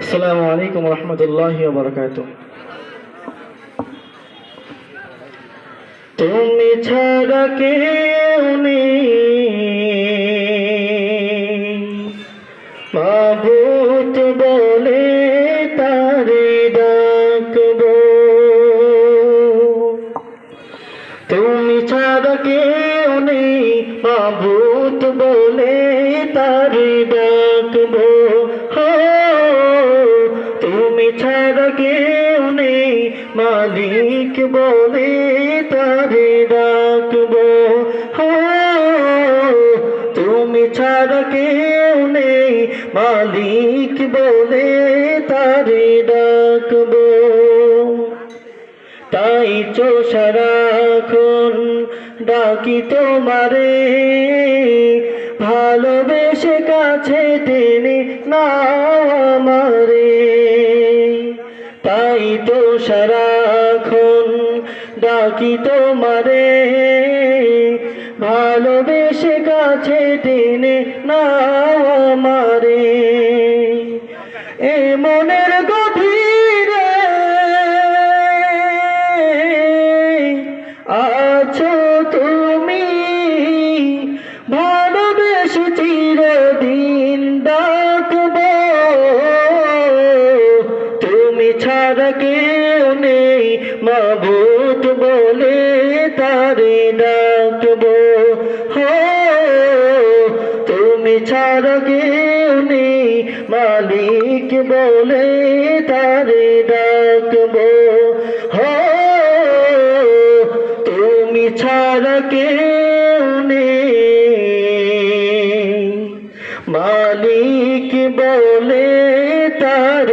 আসসালামু আলাইকুম রহমতুল্লাহ বরকাত তুমি ছাড়া কেউ মাবুত বলে তারে ডাকবো। তুমি ছাড়া কেউ নেই। মাবুত বলে তারে ডাকবো। ছাড়া কেউ মালিক বলে তারে ডাকবো। তুমি ছাড়া কেউ নেই। মালিক বলে তারে ডাকবো। তাই চো সারাক্ষণ ডাকি তোমারে। ভালোবেসে কাছে টেনে না আমারে। তাই তো সারাক্ষণ ডাকি তোমারে। ভালোবেসে কাছে টেনে নাও আমারে। এ মনের গভীরে আছো তুমি। ভালোবেসে চিরদিন ডাকব আর কেউ নেই, মাবুত বলে তারে ডাকবো হো, তুমি ছাড়া কেউ নেই, মালিক বলে তারে ডাকবো হো, তুমি ছাড়া কেউ নেই, মালিক বলে তার